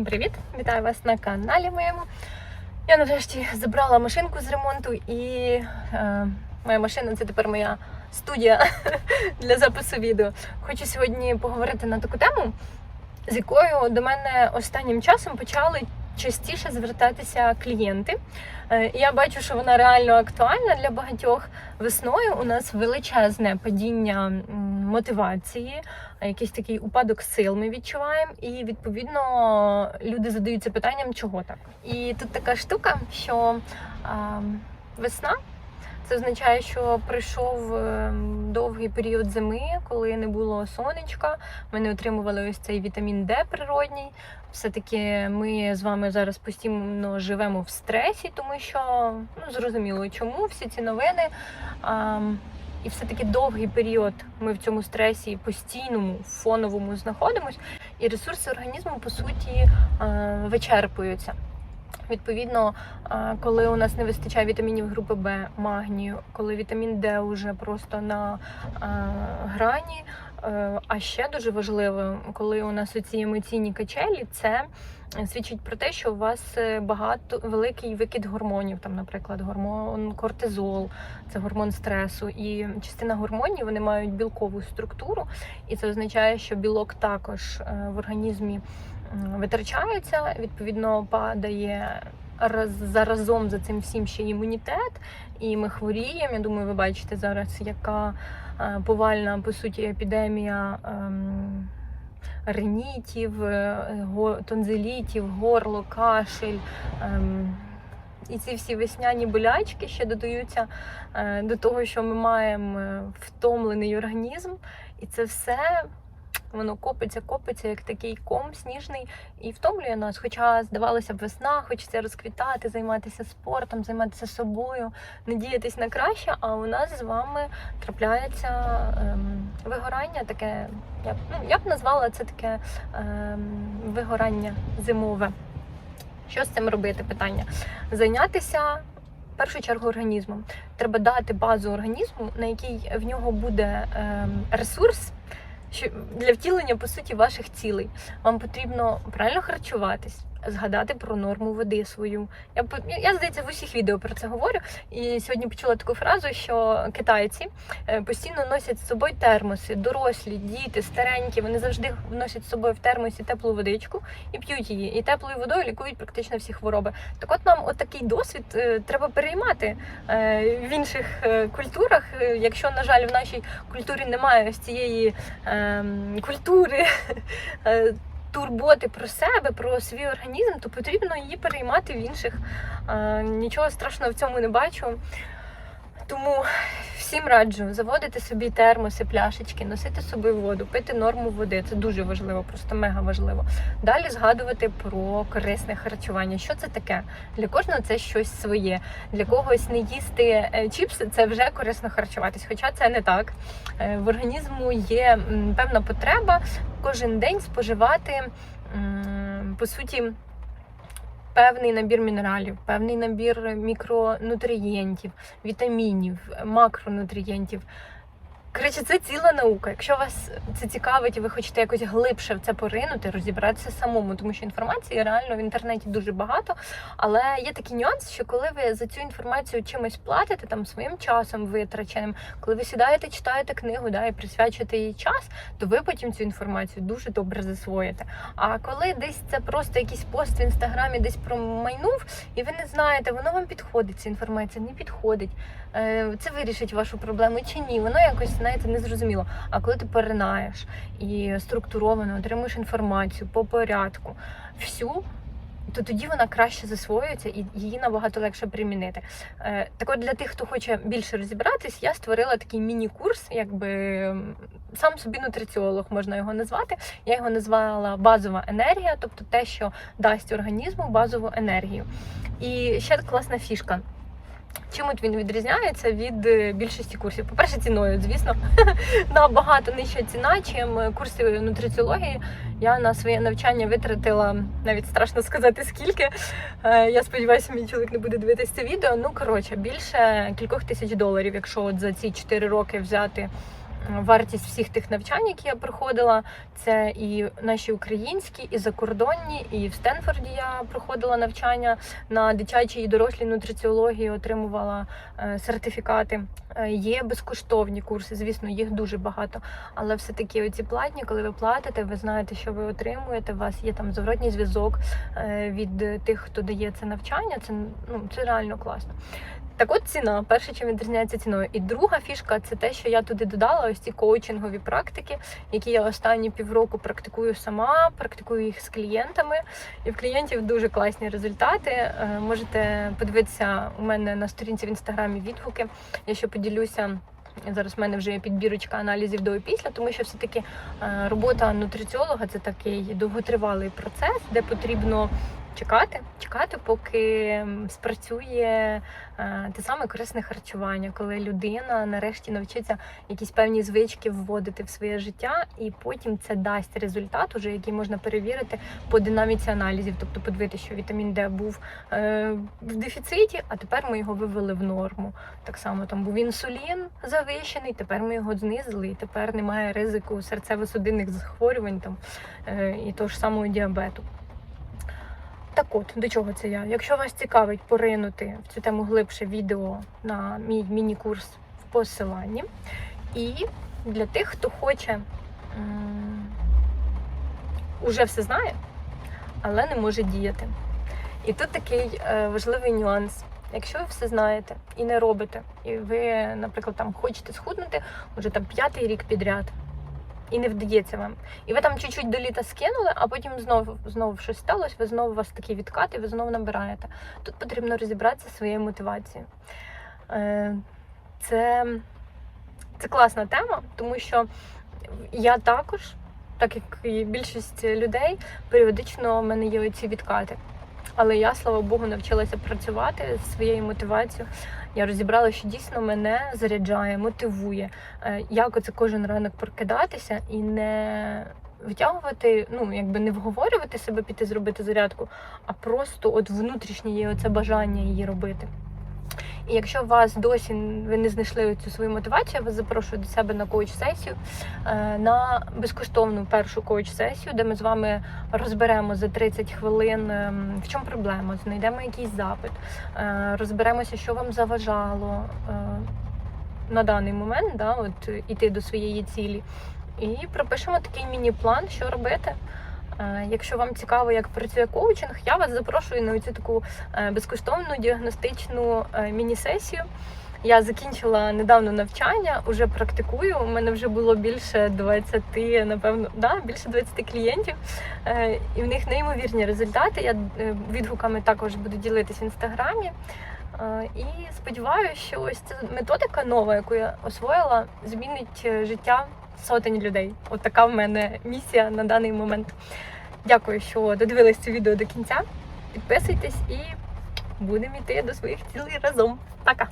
Всім привіт! Вітаю вас на каналі моєму. Я нарешті забрала машинку з ремонту і е, моя машина це тепер моя студія для запису відео. Хочу сьогодні поговорити на таку тему, з якою до мене останнім часом почали частіше звертатися клієнти. Е, я бачу, що вона реально актуальна для багатьох. Весною у нас величезне падіння мотивації, якийсь такий упадок сил ми відчуваємо, і відповідно люди задаються питанням, чого так. І тут така штука, що весна. Це означає, що прийшов ем, довгий період зими, коли не було сонечка. Ми не отримували ось цей вітамін Д природній. Все-таки ми з вами зараз постійно живемо в стресі, тому що ну зрозуміло, чому всі ці новини. А, і все-таки довгий період ми в цьому стресі постійному, фоновому знаходимось, і ресурси організму по суті а, вичерпуються. Відповідно, коли у нас не вистачає вітамінів групи Б, магнію, коли вітамін Д вже просто на грані. е, А ще дуже важливо, коли у нас оці емоційні качелі, це свідчить про те, що у вас е, багато великий викид гормонів, там, наприклад, гормон кортизол, це гормон стресу. І частина гормонів вони мають білкову структуру, і це означає, що білок також е, в організмі м, витрачається, відповідно, падає раз заразом за цим всім ще імунітет, і ми хворіємо. Я думаю, ви бачите зараз, яка е, повальна по суті епідемія. ем, Ринітів, е, тонзилітів, горло, кашель. ем, І ці всі весняні болячки ще додаються е, до того, що ми маємо втомлений організм, і це все воно копиться, копиться, як такий ком сніжний і втомлює нас. Хоча здавалося б, весна, хочеться розквітати, займатися спортом, займатися собою, надіятись на краще. А у нас з вами трапляється ем, вигорання, таке я б ну я б назвала це таке ем, вигорання зимове. Що з цим робити? Питання зайнятися. В першу чергу організмом треба дати базу організму, на якій в нього буде ем, ресурс, що для втілення по суті ваших цілей. Вам потрібно правильно харчуватись, згадати про норму води свою. Я я здається в усіх відео про це говорю. І сьогодні почула таку фразу, що китайці е, постійно носять з собою термоси, дорослі, діти, старенькі. Вони завжди носять з собою в термосі теплу водичку і п'ють її. І теплою водою лікують практично всі хвороби. Так от нам отакий досвід е, треба переймати е, в інших культурах. Якщо, на жаль, в нашій культурі немає ось цієї ем, культури. Турботи про себе, про свій організм, то потрібно її переймати в інших. Нічого страшного в цьому не бачу. Тому всім раджу заводити собі термоси, пляшечки, носити з собою воду, пити норму води. Це дуже важливо, просто мега важливо. Далі згадувати про корисне харчування. Що це таке? Для кожного це щось своє. Для когось не їсти е, чіпси це вже корисно харчуватись. Хоча це не так. Е, В організму є певна потреба кожен день споживати по суті. Певний набір мінералів, певний набір мікронутрієнтів, вітамінів, макронутрієнтів. Коротше, це ціла наука. Якщо вас це цікавить і ви хочете якось глибше в це поринути, розібратися самому, тому що інформації реально в інтернеті дуже багато. Але є такий нюанс, що коли ви за цю інформацію чимось платите, там своїм часом витраченим, коли ви сідаєте, читаєте книгу, да, і присвячуєте їй час, то ви потім цю інформацію дуже добре засвоїте. А коли десь це просто якийсь пост в інстаграмі, десь промайнув, і ви не знаєте, воно вам підходить, ця інформація не підходить. Е, Це вирішить вашу проблему чи ні. Воно якось знаєте незрозуміло. А коли ти поринаєш і структуровано отримуєш інформацію по порядку, всю. То тоді вона краще засвоюється і її набагато легше примінити. Е, Так от для тих, хто хоче більше розібратись, я створила такий міні-курс, якби сам собі нутриціолог можна його назвати. Я його назвала базова енергія, тобто те, що дасть організму базову енергію. І ще класна фішка. Чим от він відрізняється від е, більшості курсів? По-перше, ціною, звісно, набагато нижча ціна, чим курси нутриціології. Я на своє навчання витратила навіть страшно сказати скільки. Е, Я сподіваюся, мій чоловік не буде дивитися це відео. Ну коротше, більше кількох тисяч доларів, якщо от за ці 4 роки взяти вартість всіх тих навчань, які я проходила. Це і наші українські, і закордонні, і в Стенфорді я проходила навчання на дитячій і дорослій нутриціології, отримувала е, сертифікати. Е, Є безкоштовні курси, звісно, їх дуже багато. Але все-таки оці платні, коли ви платите, ви знаєте, що ви отримуєте. У вас є там зворотній зв'язок е, від тих, хто дає це навчання. Це ну це реально класно. Так от ціна, перше, чим відрізняється ціною. І друга фішка це те, що я туди додала ось ці коучингові практики, які я останні півроку практикую сама, практикую їх з клієнтами. І в клієнтів дуже класні результати. Е, Можете подивитися у мене на сторінці в інстаграмі відгуки. Я ще поділюся. Зараз в мене вже є підбірочка аналізів до і після, тому що все-таки е, робота нутриціолога це такий довготривалий процес, де потрібно чекати, чекати, поки спрацює е, те саме корисне харчування, коли людина нарешті навчиться якісь певні звички вводити в своє життя, і потім це дасть результат, уже який можна перевірити по динаміці аналізів, тобто подивитися, що вітамін Д був е, в дефіциті, а тепер ми його вивели в норму. Так само там був інсулін завищений, тепер ми його знизили, і тепер немає ризику серцево-судинних захворювань там е, і того ж самого діабету. Так от, до чого це я? Якщо вас цікавить поринути в цю тему глибше відео на мій міні-курс в посиланні. І для тих, хто хоче уже все знає, але не може діяти. І тут такий е, важливий нюанс. Якщо ви все знаєте і не робите, і ви, наприклад, там хочете схуднути вже там п'ятий рік підряд, і не вдається вам. І ви там чуть-чуть до літа скинули, а потім знову знову щось сталося, ви знову у вас такий відкат, і ви знову набираєте. Тут потрібно розібратися зі своєю мотивацією. Е, Це, це класна тема, тому що я також, так як і більшість людей, періодично в мене є оці відкати. Але я, слава Богу, навчилася працювати зі своєю мотивацією. Я розібрала, що дійсно мене заряджає, мотивує. Е, Як оце кожен ранок прокидатися і не витягувати, ну якби не вговорювати себе піти зробити зарядку, а просто от внутрішнє є оце бажання її робити. І якщо вас досі ви не знайшли цю свою мотивацію, я вас запрошую до себе на коуч-сесію, е, на безкоштовну першу коуч-сесію, де ми з вами розберемо за 30 хвилин, ем, в чому проблема, знайдемо якийсь запит, е, розберемося, що вам заважало е, на даний момент, да, от іти до своєї цілі. І пропишемо такий міні-план, що робити. Е, Якщо вам цікаво, як працює коучинг, я вас запрошую на цю таку е, безкоштовну діагностичну е, міні-сесію. Я закінчила недавно навчання, вже практикую. У мене вже було більше 20, напевно, да, більше 20 клієнтів, і в них неймовірні результати. Я відгуками також буду ділитись в інстаграмі. І сподіваюся, що ось ця методика нова, яку я освоїла, змінить життя сотень людей. От така в мене місія на даний момент. Дякую, що додивились це відео до кінця. Підписуйтесь і будемо йти до своїх цілей разом. Пока!